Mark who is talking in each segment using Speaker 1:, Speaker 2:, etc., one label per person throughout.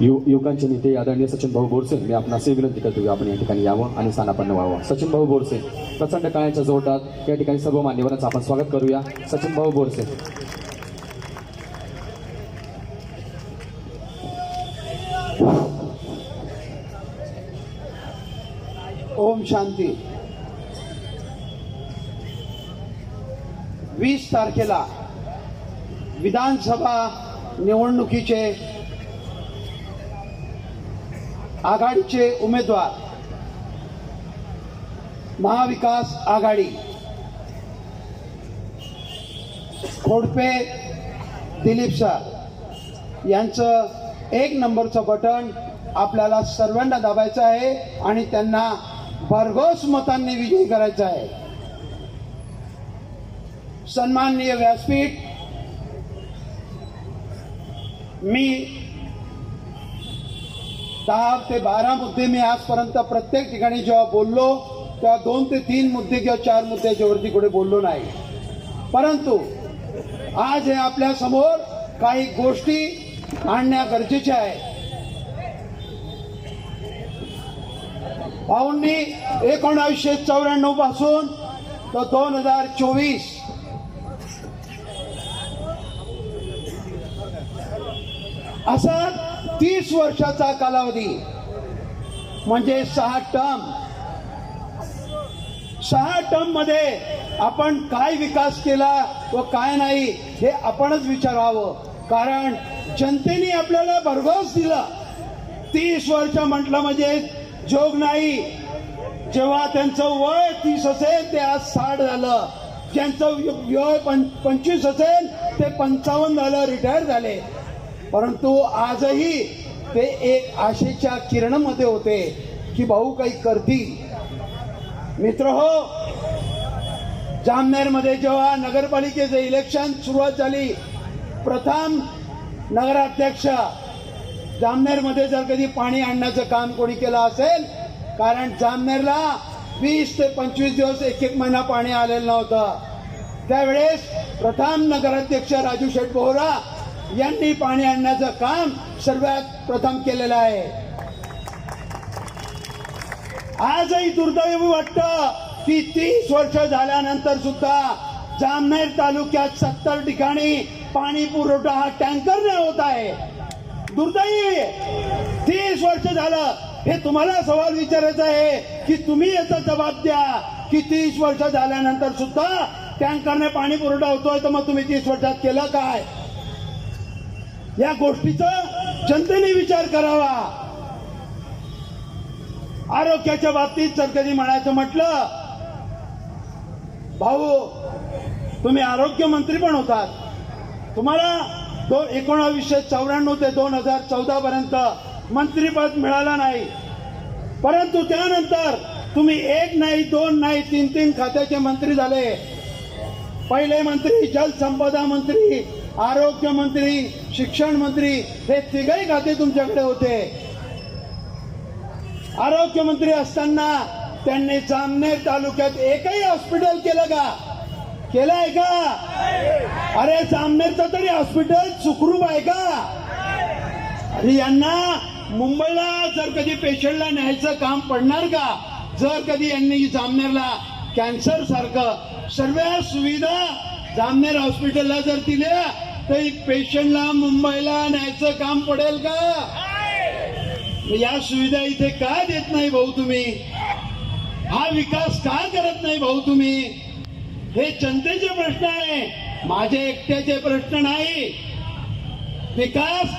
Speaker 1: U युवकांचे नेते आदरणीय सचिन भाऊ बोरसे मी आपणासही विनंती करतो की आपण या ठिकाणी यावं आणि स्थानापन्न व्हावं सचिन भाऊ बोरसे प्रचंड काळाच्या जोरदार या ठिकाणी सर्व मान्यवरांचं आपण स्वागत करूया. सचिन भाऊ बोरसे.
Speaker 2: ओम शांती. वीस तारखेला विधानसभा निवडणुकीचे आघाडीचे उमेदवार महाविकास आघाडी खोडपे दिलीप सर यांचं एक नंबरचं बटन आपल्याला सर्वांना दाबायचं आहे आणि त्यांना भरघोस मतांनी विजयी करायचं आहे. सन्माननीय व्यासपीठ मी दहा ते बारा मुद्दे मी आजपर्यंत प्रत्येक ठिकाणी जेव्हा बोललो तेव्हा दोन ते तीन मुद्दे किंवा चार मुद्द्याच्या वरती कुठे बोललो नाही. परंतु आज हे आपल्यासमोर काही गोष्टी आणण्या गरजेच्या आहे भाऊंनी एकोणावीसशे चौऱ्याण्णवपासून तो दोन हजार चोवीस असा तीस वर्षाचा कालावधी. म्हणजे सहा टर्म. सहा टर्ममध्ये आपण काय विकास केला व काय नाही हे आपणच विचारावं. कारण जनतेने आपल्याला भरघोस दिला. तीस वर्ष म्हटलं म्हणजे जोग नाही. जेव्हा त्यांचं वय तीस असेल ते आज साठ झालं. ज्यांचं वय पंचवीस असेल ते पंचावन्न झालं रिटायर झाले. परंतु आजही ते एक आशेच्या किरणामध्ये होते की भाऊ काही करतील. मित्र हो जामनेरमध्ये जेव्हा नगरपालिकेचं इलेक्शन सुरुवात झाली प्रथम नगराध्यक्ष जामनेरमध्ये जर कधी पाणी आणण्याचं काम कोणी केलं असेल कारण जामनेरला वीस ते पंचवीस दिवस एक एक महिना पाणी आलेलं नव्हतं. त्यावेळेस प्रथम नगराध्यक्ष राजू शेठ बोहरा यांनी पाणी आणण्याचं काम सर्वात प्रथम केलेलं आहे. आजही दुर्दैव वाटतं की तीस वर्ष झाल्यानंतर सुद्धा जामनेर तालुक्यात सत्तर ठिकाणी पाणी पुरवठा हा टँकरने होत आहे. दुर्दैवी तीस वर्ष झालं. हे तुम्हाला सवाल विचारायचा आहे की तुम्ही याचा जबाब द्या. की तीस वर्ष झाल्यानंतर सुद्धा टँकरने पाणी पुरवठा होतोय तर मग तुम्ही तीस वर्षात केलं काय? या गोष्टीचा जनतेने विचार करावा. आरोग्याच्या बाबतीत जर कधी म्हणायचं म्हटलं भाऊ तुम्ही आरोग्य मंत्री पण होतात. तुम्हाला दो एकोणावीसशे चौऱ्याण्णव ते दोन हजार चौदा पर्यंत मंत्रीपद मिळालं नाही. परंतु त्यानंतर तुम्ही एक नाही दोन नाही तीन तीन खात्याचे मंत्री झाले. पहिले मंत्री जलसंपदा मंत्री आरोग्य मंत्री शिक्षण मंत्री हे तिघही खाते तुमच्याकडे होते. आरोग्य मंत्री असताना त्यांनी जामनेर तालुक्यात एकही हॉस्पिटल केलं का? केलं आहे का? अरे जामनेरचं तरी हॉस्पिटल सुखरूप आहे का? अरे यांना मुंबईला जर कधी पेशंटला न्यायचं काम पडणार का? जर कधी यांनी जामनेरला कॅन्सर सारखं सर्व सुविधा जामनेर हॉस्पिटलला जर दिल्या तर पेशंटला मुंबईला न्यायचं काम पडेल का? या सुविधा इथे का देत नाही भाऊ तुम्ही? हा विकास का करत नाही भाऊ तुम्ही? हे जनतेचे प्रश्न आहे. माझे एकट्याचे प्रश्न नाही. विकास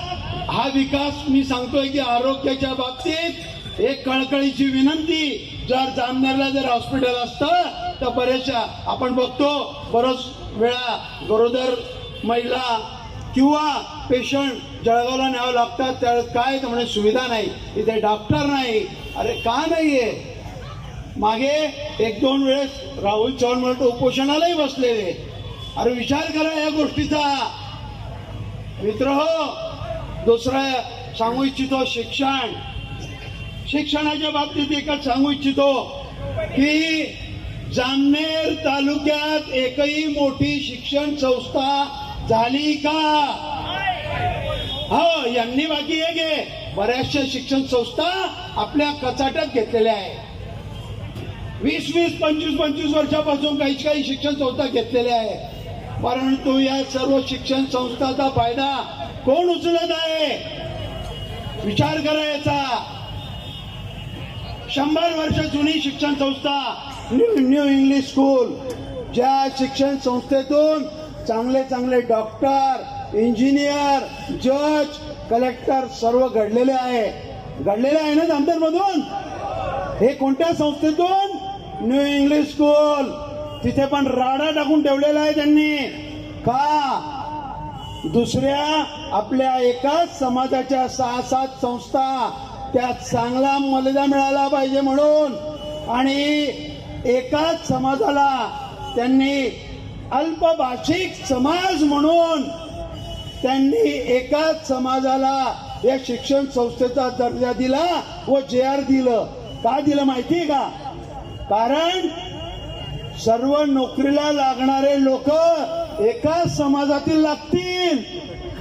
Speaker 2: हा विकास मी सांगतोय की आरोग्याच्या बाबतीत एक कळकळीची विनंती. जर जामनेरला जर हॉस्पिटल असतं तर बरेचशा आपण बघतो बरोच वेळा गरोदर महिला किंवा पेशंट जळगावला न्यावं लागतात त्यावेळेस काय तर म्हणे सुविधा नाही इथे डॉक्टर नाही अरे का नाहीये? मागे एक दोन वेळेस राहुल चव्हाण म्हणतो उपोषणालाही बसलेले. अरे विचार करा या गोष्टीचा. मित्र हो दुसरं सांगू इच्छितो शिक्षण. शिक्षणाच्या बाबतीत एकच सांगू इच्छितो की जामनेर तालुक्यात एकही मोठी शिक्षण संस्था झाली का? हो यांनी बाकी एक गे बऱ्याचशा शिक्षण संस्था आपल्या कचाट्यात घेतलेल्या आहे वीस वीस पंचवीस पंचवीस वर्षापासून काही काही शिक्षण संस्था घेतलेल्या आहे परंतु या सर्व शिक्षण संस्थाचा फायदा कोण उचलत आहे? विचार करायचा. शंभर वर्ष जुनी शिक्षण संस्था न्यू न्यू इंग्लिश स्कूल ज्या शिक्षण संस्थेतून चांगले चांगले डॉक्टर इंजिनियर जज कलेक्टर सर्व घडलेले आहे. घडलेले आहे ना जामदार मधून हे कोणत्या संस्थेतून? न्यू इंग्लिश स्कूल तिथे पण राडा टाकून ठेवलेला आहे त्यांनी. का? दुसऱ्या आपल्या एकाच समाजाच्या सहा सात संस्था त्यात चांगला मर्यादा मिळाला पाहिजे म्हणून. आणि एकाच समाजाला त्यांनी अल्पभाषिक समाज म्हणून त्यांनी एकाच समाजाला या शिक्षण संस्थेचा दर्जा दिला व जे आर दिलं. का दिलं माहितीये का? कारण सर्व नोकरीला लागणारे लोक एकाच समाजातील लागतील.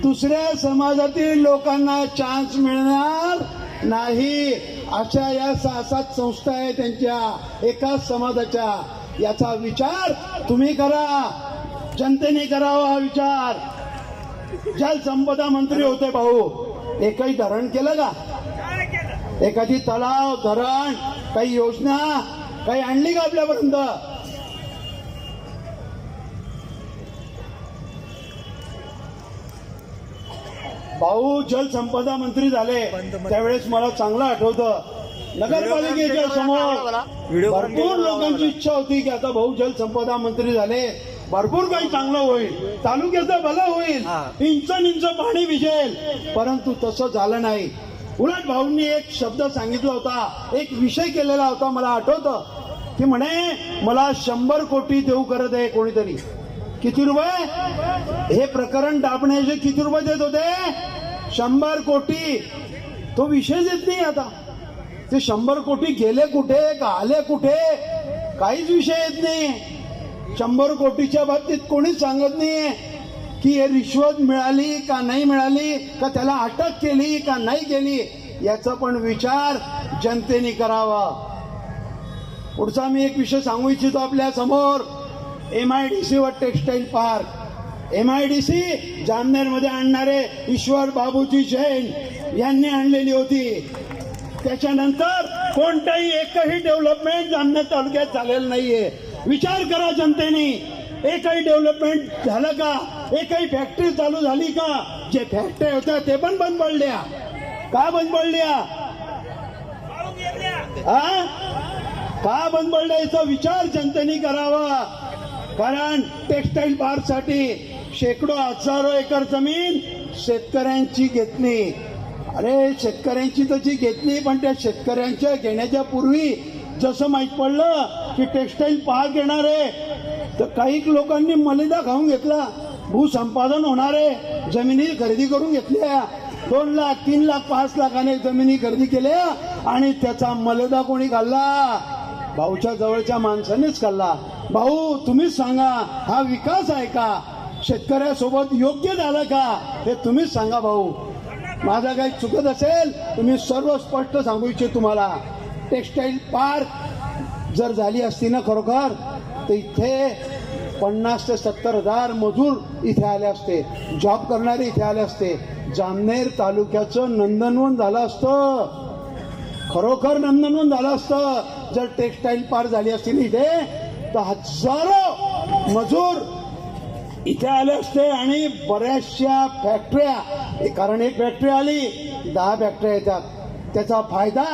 Speaker 2: दुसऱ्या समाजातील लोकांना चान्स मिळणार नाही. अशा या सहा सात संस्था आहे त्यांच्या एकाच समाजाच्या. याचा विचार तुम्ही करा. जनतेने करावा हा विचार. जलसंपदा मंत्री होते भाऊ. एकही धरण केलं का? एखादी तलाव धरण काही योजना काही आणली का आपल्यापर्यंत? भाऊ जलसंपदा मंत्री झाले. त्यावेळेस मला चांगलं आठवतं. नगरपालिकेच्या समोर भरपूर लोकांची इच्छा होती की आता भाऊ जलसंपदा मंत्री झाले. भरपूर काही चांगलं होईल. तालुक्याचं भलं होईल. इंच इंच पाणी भिजेल परंतु तसं झालं नाही. उलट भाऊंनी एक शब्द सांगितला होता एक विषय केलेला होता मला आठवतं. की म्हणे मला शंभर कोटी देऊ करत आहे कोणीतरी. किती रुपये? हे प्रकरण दाबण्याचे किती रुपये देत होते? शंभर कोटी. तो विषय येत नाही आता. ते शंभर कोटी गेले कुठे का आले कुठे? काहीच विषय येत नाही. शंभर कोटीच्या बाबतीत कोणीच सांगत नाहीये की हे रिश्वत मिळाली का नाही मिळाली का त्याला अटक केली का नाही केली याचा पण विचार जनतेने करावा. पुढचा मी एक विषय सांगू इच्छितो आपल्यासमोर. एम आय डी सी व textile park. M I D C जामनेरमध्ये आणणारे ईश्वर बाबूजी जैन यांनी आणलेली होती. त्याच्यानंतर कोणताही एकही डेव्हलपमेंट जामनेर तालुक्यात झालेलं नाहीये. विचार करा जनतेने एकही डेव्हलपमेंट झालं का? एकही फॅक्टरी चालू झाली का? जे फॅक्टरी होत्या ते पण बंद पडल्या का बंद पडल्या हा का बंद पडल्या याचा विचार जनतेने करावा. कारण टेक्सटाईल पार्कसाठी शेकडो हजारो एकर जमीन शेतकऱ्यांची घेतली. अरे शेतकऱ्यांची तशी घेतली पण त्या शेतकऱ्यांच्या घेण्याच्या पूर्वी जसं माहीत पडलं की टेक्सटाईल पार्क येणार आहे. तर काही लोकांनी मलिदा खाऊन घेतला. भूसंपादन होणार आहे. जमिनी खरेदी करून घेतल्या. दोन लाख तीन लाख पाच लाखाने जमिनी खरेदी केल्या आणि त्याचा मलिदा कोणी खाल्ला? भाऊच्या जवळच्या माणसानेच खाल्ला. भाऊ तुम्हीच सांगा हा विकास आहे का? शेतकऱ्यासोबत योग्य झालं का? हे तुम्हीच सांगा भाऊ. माझा काही चुकत असेल तुम्ही सर्व स्पष्ट सांगू इच्छित तुम्हाला. टेक्सटाईल पार्क जर झाली असती ना खरोखर तर इथे पन्नास ते सत्तर हजार मजूर इथे आले असते. जॉब करणारे इथे आले असते. जामनेर तालुक्याचं नंदनवन झालं असतं. खरोखर नंदनवन झालं असतं. जर टेक्सटाईल पार्क झाली असती ना इथे तर हजारो मजूर इथे आले असते आणि बऱ्याचशा फॅक्टऱ्या कारण एक फॅक्टरी आली दहा फॅक्टऱ्या येतात. त्याचा फायदा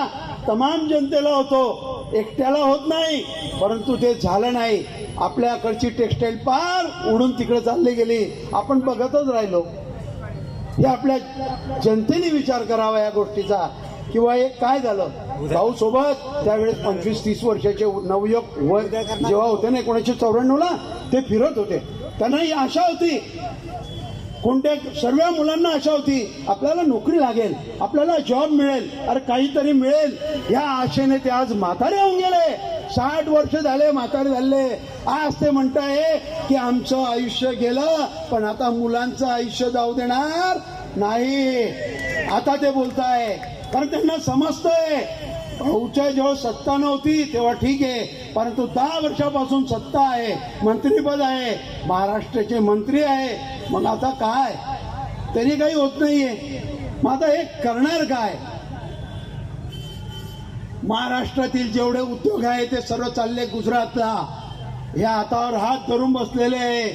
Speaker 2: तमाम जनतेला होतो. एकट्याला होत नाही परंतु ते झालं नाही. आपल्याकडची टेक्सटाईल पार उडून तिकडे चालली गेली. आपण बघतच राहिलो. हे आपल्या जनतेने विचार करावा या गोष्टीचा. किंवा एक काय झालं? भाऊ सोबत त्यावेळेस पंचवीस तीस वर्षाचे नवयुवक जेव्हा होते ना एकोणीसशे चौऱ्याण्णवला ते फिरत होते. त्यांना ही आशा होती. कोणत्या सर्व मुलांना आशा होती आपल्याला नोकरी लागेल आपल्याला जॉब मिळेल अरे काहीतरी मिळेल. या आशेने ते आज म्हातारे होऊन गेले. साठ वर्ष झाले म्हातारे झाले. आज ते म्हणताय की आमचं आयुष्य गेलं पण आता मुलांचं आयुष्य जाऊ देणार नाही. आता ते बोलताय. कारण त्यांना समजतंय. भाऊच्या जेव्हा सत्ता नव्हती तेव्हा ठीक आहे. परंतु दहा वर्षापासून सत्ता आहे मंत्रीपद आहे महाराष्ट्राचे मंत्री आहे. मग आता काय? तरी काही होत नाहीये. मग आता हे करणार काय? महाराष्ट्रातील जेवढे उद्योग आहे ते सर्व चालले गुजरातला. या हातावर हात धरून बसलेले आहे.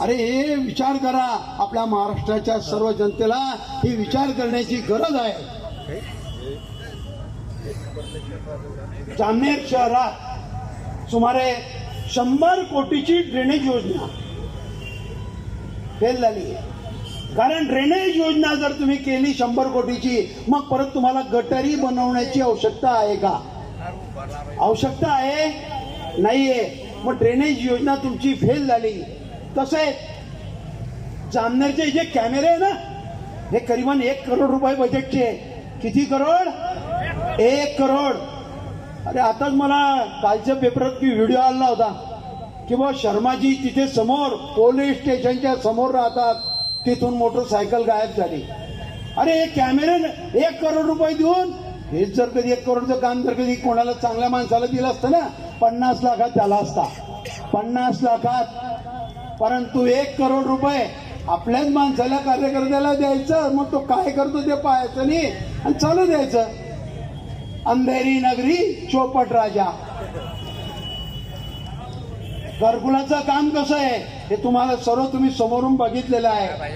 Speaker 2: अरे हे विचार करा. आपल्या महाराष्ट्राच्या सर्व जनतेला ही विचार करण्याची गरज आहे. जामनेर शहरात सुमारे शंभर कोटीची ड्रेनेज योजना फेल झाली कारण ड्रेनेज योजना जर तुम्ही केली शंभर कोटीची मग परत तुम्हाला गटारी बनवण्याची आवश्यकता आहे का? आवश्यकता आहे? नाहीये. मग ड्रेनेज योजना तुमची फेल झाली. तसेच जामनेरचे जे कॅमेरे आहे ना हे करीबन एक करोड रुपये बजेटचे किती करोड? एक करोड. अरे आताच मला कालच्या पेपरात की व्हिडिओ आला होता की बा शर्माजी तिथे समोर पोलीस स्टेशनच्या समोर राहतात तिथून मोटरसायकल गायब झाली. अरे हे कॅमेरे एक करोड रुपये देऊन हेच जर कधी एक करोडचं काम जर कधी कोणाला चांगल्या माणसाला दिलं असतं ना पन्नास लाखात झाला असता. पन्नास लाखात. परंतु एक करोड रुपये आपल्याच माणसाला कार्यकर्त्याला द्यायचं मग तो काय करतो ते पाहायचं नाही. आणि चालू द्यायचं. अंधेरी नगरी चोपट राजा. घरकुलाचं काम कसं आहे? हे तुम्हाला सर्व तुम्ही समोरून बघितलेलं आहे.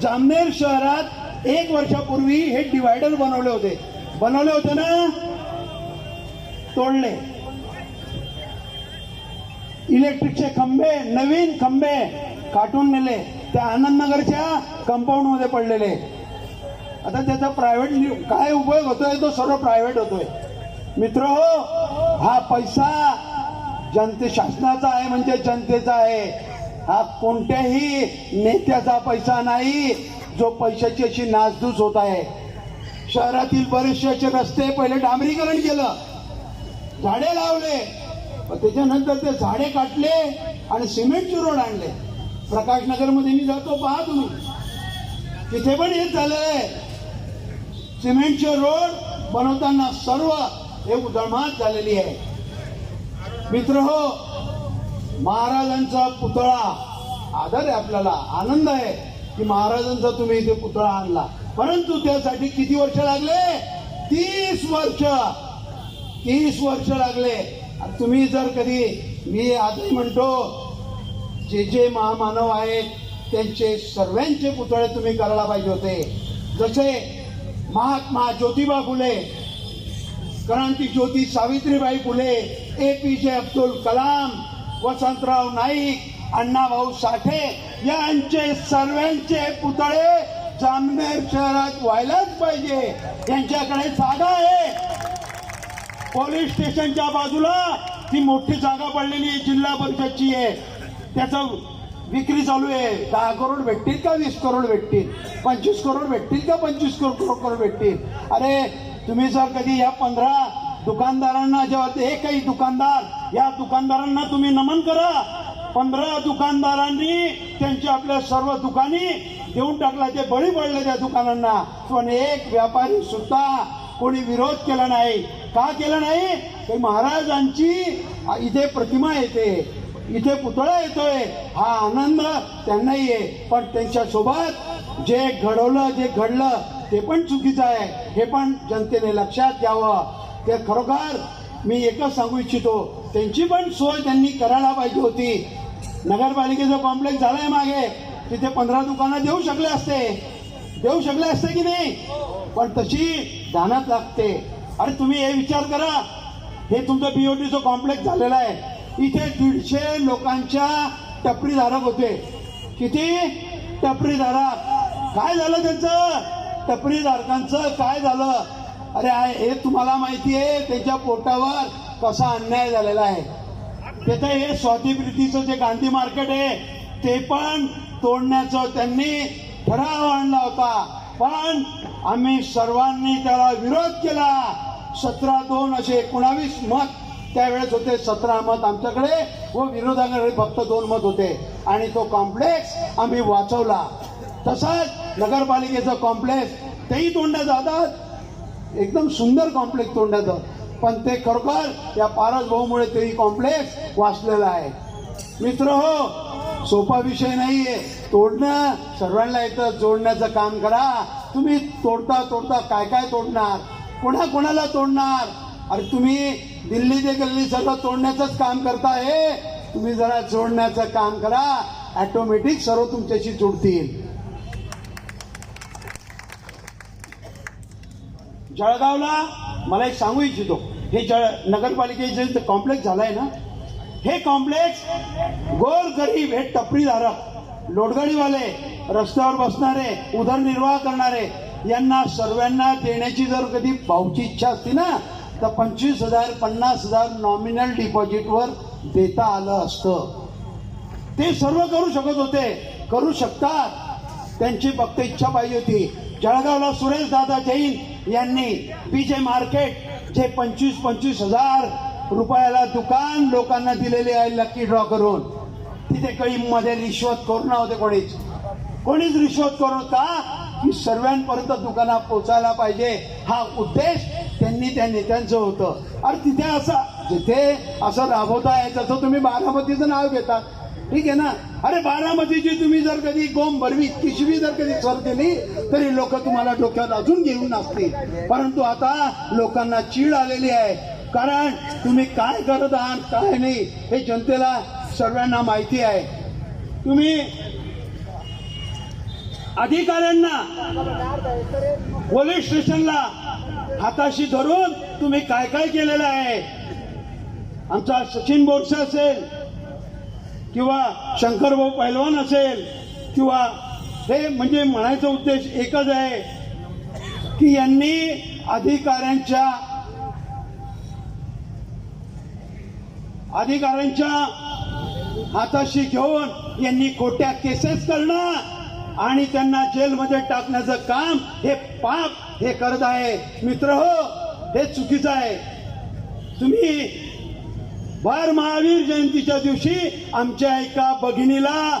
Speaker 2: जामनेर शहरात एक वर्षापूर्वी हे डिवायडर बनवले होते. बनवले होते ना? तोडले. इलेक्ट्रिकचे खंबे नवीन खंबे काटून नेले. त्या आनंदनगरच्या कंपाऊंडमध्ये पडलेले. आता त्याचा प्रायव्हेट काय उपयोग होतोय तो सर्व प्रायव्हेट होतोय. मित्र हो हा पैसा जनते शासनाचा आहे म्हणजे जनतेचा आहे. हा कोणत्याही नेत्याचा पैसा नाही जो पैशाची अशी नासधूस होत आहे. शहरातील बरेचसे असे रस्ते पहिले डांबरीकरण केलं. झाडे लावले. पण त्याच्यानंतर ते झाडे काटले आणि सिमेंटचे रोड आणले. प्रकाशनगरमध्ये मध्ये मी जातो पहा तुम्ही. तिथे पण हेच झालंय. सिमेंटचे रोड बनवताना सर्व हे उधळमात झालेली आहे. मित्र हो महाराजांचा पुतळा आदर आहे आपल्याला आनंद आहे की महाराजांचा तुम्ही इथे पुतळा आणला. परंतु त्यासाठी किती वर्ष लागले? तीस वर्ष. तीस वर्ष लागले. तुम्ही जर कधी मी आजही म्हणतो जे जे महामानव आहेत त्यांचे सर्वांचे पुतळे तुम्ही करायला पाहिजे होते. जसे Mahatma Jyotiba Phule Kranti Jyoti Savitribai Phule A P J Abdul Kalam Vasantrao Naik Annabhau Sathe यांचे सर्वांचे पुतळे जामनेर शहरात व्हायलाच पाहिजे. यांच्याकडे जागा आहे. पोलीस स्टेशनच्या बाजूला ती मोठी जागा पडलेली आहे जिल्हा परिषदची आहे. त्याचं विक्री चालू आहे. दहा करोड भेटतील का? वीस करोड भेटतील. पंचवीस करोड भेटतील का? पंचवीस करोड करोड भेटतील. अरे तुम्ही जर कधी या पंधरा दुकानदारांना जेव्हा ते काही दुकानदार या दुकानदारांना तुम्ही नमन करा. पंधरा दुकानदारांनी त्यांची आपल्या सर्व दुकानी देऊन टाकला ते बळी पडले त्या दुकानांना. पण एक व्यापारी सुद्धा कोणी विरोध केला नाही. का केला नाही? महाराजांची इथे प्रतिमा येते. इथे पुतळा येतोय. हा आनंद त्यांनाही आहे. पण त्यांच्यासोबत जे घडवलं जे घडलं ते पण चुकीचं आहे. हे पण जनतेने लक्षात घ्यावं. ते खरोखर मी एकच सांगू इच्छितो त्यांची पण सोय त्यांनी करायला पाहिजे होती. नगरपालिकेचं कॉम्प्लेक्स झालाय मागे. तिथे पंधरा दुकानं देऊ शकले असते. देऊ शकले असते की नाही? पण तशी ध्यानात लागते. अरे तुम्ही हे विचार करा. हे तुमचं बीओटीचं कॉम्प्लेक्स झालेलं आहे. इथे दीडशे लोकांच्या टपरीधारक होते. किती? टपरीधारक काय झालं त्यांचं? टपरीधारकांचं काय झालं? अरे आहे- हे तुम्हाला माहिती आहे त्यांच्या पोटावर कसा अन्याय झालेला आहे. त्याचं हे स्वातीप्रितीचं जे गांधी मार्केट आहे ते पण तोडण्याचं त्यांनी ठराव आणला होता. पण आम्ही सर्वांनी त्याला विरोध केला. सतरा दोन असे एकोणावीस मत त्यावेळेस होते सतरा मत आमच्याकडे व विरोधाकडे फक्त दोन मत होते. आणि तो कॉम्प्लेक्स आम्ही वाचवला. तसाच नगरपालिकेचं कॉम्प्लेक्स तेही तोंडात जातात. एकदम सुंदर कॉम्प्लेक्स तोंडाचं पण ते खरोखर या पारस भाऊमुळे तेही कॉम्प्लेक्स वाचलेलं आहे. मित्र हो सोपा विषय नाही आहे तोडणं सर्वांना येतं जोडण्याचं काम करा. तुम्ही तोडता तोडता काय काय तोडणार? कोणा कोणाला तोडणार? अरे तुम्ही दिल्ली ते गल्ली सगळं तोडण्याचंच काम करताय. तुम्ही जरा जोडण्याचं काम करा. ऑटोमॅटिक सर्व तुमच्याशी जोडतील. जळगावला मला एक सांगू इच्छितो. हे जळ नगरपालिकेचे कॉम्प्लेक्स झालंय ना हे कॉम्प्लेक्स गोर गरीब हे टपरीधारक लोडगाडीवाले रस्त्यावर बसणारे उदरनिर्वाह करणारे यांना सर्वांना देण्याची जर कधी भाऊची इच्छा असती ना तर पंचवीस हजार पन्नास हजार नॉमिनल डिपॉझिटवर देता आलं असतं. ते सर्व करू शकत होते. करू शकतात. त्यांची फक्त इच्छा पाहिजे होती. जळगावला सुरेश दादा जैन यांनी पी जे मार्केट जे पंचवीस पंचवीस हजार रुपयाला दुकान लोकांना दिलेले आहे लकी ड्रॉ करून. तिथे काही मध्ये रिश्वत करू नव्हते कोणीच. कोणीच रिश्वत करू का की सर्वांपर्यंत दुकानात पोचायला पाहिजे. हा उद्देश त्यांनी त्या नेत्यांचं होतं. अरे तिथे असं जिथे असं राबवता यायचं तर तुम्ही बारामतीचं नाव घेता. ठीक आहे ना? अरे बारामतीची तुम्ही जर कधी गोम भरवी पिशवी जर कधी सर केली तरी लोक तुम्हाला डोक्यात अजून घेऊन नसतील परंतु आता लोकांना चीड आलेली आहे. कारण तुम्ही काय करत आहात काय नाही हे जनतेला सर्वांना माहिती आहे. तुम्ही अधिकाऱ्यांना पोलीस स्टेशनला हाताशी धरून तुम्ही काय काय केलेलं आहे? आमचा सचिन बोरसे असेल किंवा शंकरभाऊ पैलवान असेल किंवा हे म्हणजे म्हणायचा उद्देश एकच आहे की यांनी अधिकाऱ्यांच्या अधिकाऱ्यांच्या हाताशी घेऊन यांनी खोट्या केसेस करणं आणि त्यांना जेलमध्ये टाकण्याचं काम हे पाप हे करत आहे. मित्र हो हे चुकीचं आहे. तुम्ही बार महावीर जयंतीच्या दिवशी आमच्या एका भगिनीला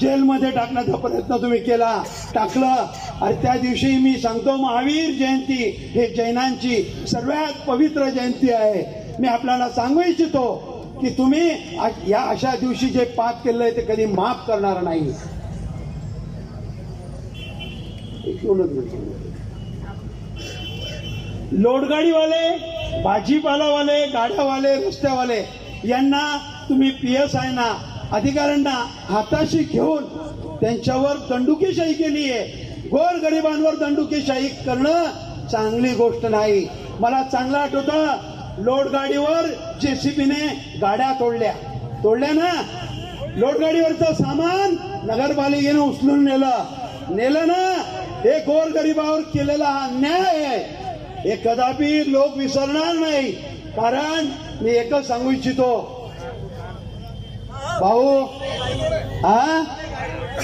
Speaker 2: जेलमध्ये टाकण्याचा प्रयत्न तुम्ही केला. टाकलं. आणि त्या दिवशी मी सांगतो महावीर जयंती हे जैनांची सर्वात पवित्र जयंती आहे. मी आपल्याला सांगू इच्छितो की तुम्ही या अशा दिवशी जे पाप केलंय ते कधी माफ करणार नाही. एक लोडगाडीवाले भाजीपालावाले गाड्यावाले रस्त्यावाले यांना तुम्ही पी एस आयना अधिकाऱ्यांना हाताशी घेऊन त्यांच्यावर दंडुकीशाही केली आहे. गोरगरिबांवर दंडुकीशाही करणं चांगली गोष्ट नाही. मला चांगलं आठवतं लोडगाडीवर जेसीबीने गाड्या तोडल्या. तोडल्या ना? लोडगाडीवरचं सामान नगरपालिकेनं उचलून नेलं. नेलं ना? हे गोरगरिबावर केलेला हा अन्याय आहे. हे कदापि लोक विसरणार नाही कारण मी एकच सांगू इच्छितो. भाऊ हा?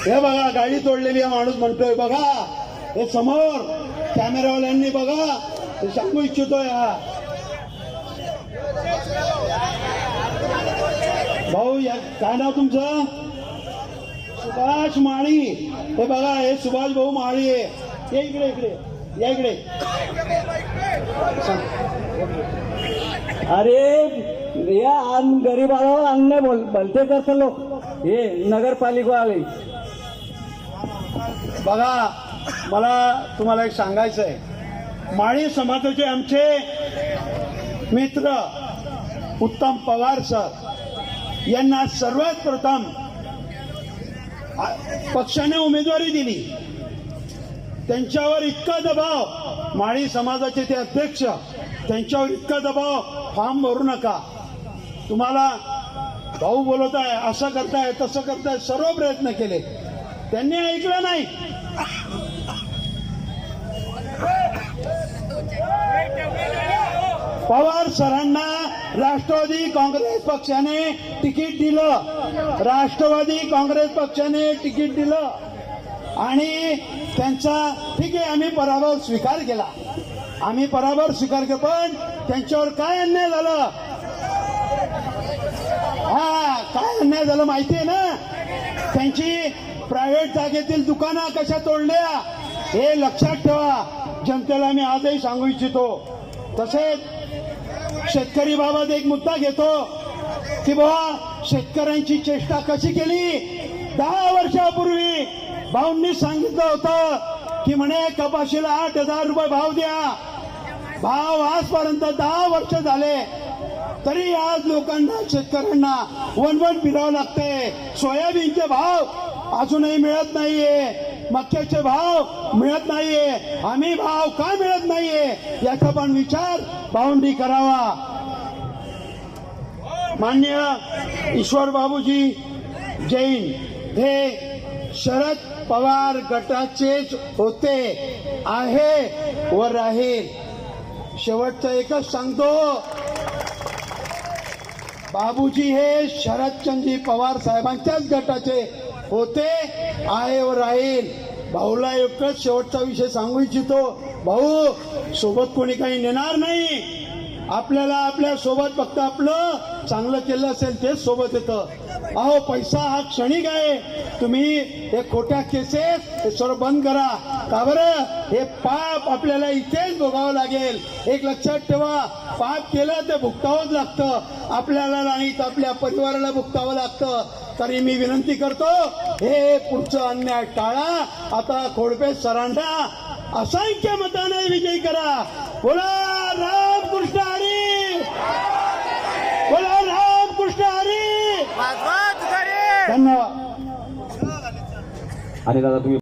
Speaker 2: हे बघा गाडी तोडलेली आहे माणूस म्हणतोय बघा. हे समोर कॅमेरावाल्यांनी बघा. हे सांगू इच्छितोय हा. भाऊ या काय नाव तुमचं? सुभाष माळी. हे बघा हे सुभाष भाऊ माळी आहे. इकडे इकडे. या इकडे.
Speaker 3: अरे या आन गरीबाला अन्य बोल बोलते करते लोक हे नगरपालिका आले
Speaker 2: बघा मला तुम्हाला एक सांगायचं आहे. माळी समाजाचे आमचे मित्र उत्तम पवार सर यांना सर्वात प्रथम पक्षाने उमेदवारी दिली. त्यांच्यावर इतका दबाव माळी समाजाचे ते अध्यक्ष त्यांच्यावर इतका दबाव फॉर्म भरू नका. तुम्हाला भाऊ बोलत आहे असं करताय तसं करताय सर्व प्रयत्न केले. त्यांनी ऐकलं नाही. पवार सरांना राष्ट्रवादी काँग्रेस पक्षाने तिकीट दिलं. राष्ट्रवादी काँग्रेस पक्षाने तिकीट दिलं. आणि त्यांचा ठीक आहे आम्ही पराभव स्वीकार केला. आम्ही पराभव स्वीकार केला पण त्यांच्यावर काय अन्याय झालं? हा काय अन्याय झालं माहिती आहे ना? त्यांची प्रायव्हेट जागेतील दुकानं कशा तोडल्या हे लक्षात ठेवा. जनतेला मी आजही सांगू इच्छितो. तसेच शेतकरी बाबत एक मुद्दा घेतो की बाबा शेतकऱ्यांची चेष्टा कशी केली? दहा वर्षापूर्वी भाऊंनी सांगितलं होतं की म्हणे कपाशीला आठ हजार रुपये भाव द्या. भाव आजपर्यंत दहा वर्ष झाले. तरी आज लोकांना शेतकऱ्यांना वणवण फिरावं लागते. सोयाबीनचे भाव अजूनही मिळत नाहीये. मक्याचे भाव मिळत नाहीये. आम्ही भाव का मिळत नाहीये? याचा पण विचार भाऊंनी करावा. मान्य ईश्वर बाबूजी जैन हे शरद पवार गटाचेच होते आहे व राहील. शेवटचं एकच सांगतो. बाबूजी हे शरदचंद्रजी पवार साहेबांच्याच गटाचे होते आहे व राहील. भाऊला एकच शेवटचा विषय सांगू इच्छितो. भाऊ सोबत कोणी काही नेणार नाही. आपल्याला आपल्यासोबत फक्त आपलं चांगलं केलं असेल तेच सोबत येतं. अहो पैसा हा क्षणिक आहे. तुम्ही हे खोट्या केसेस हे सर्व बंद करा. का बरं? हे पाप आपल्याला इथेच भोगावं लागेल. एक लक्षात ठेवा पाप केलं ते भुगतावंच लागतं. आपल्याला नाही तर आपल्या परिवाराला भुगतावं लागतं. तरी मी विनंती करतो हे पुढचं अन्याय टाळा. आता खोडपे सरांना असंख्य मताने विजयी करा. बोला रामकृष्ण! धन्यवाद.
Speaker 1: आणि दादा तुम्ही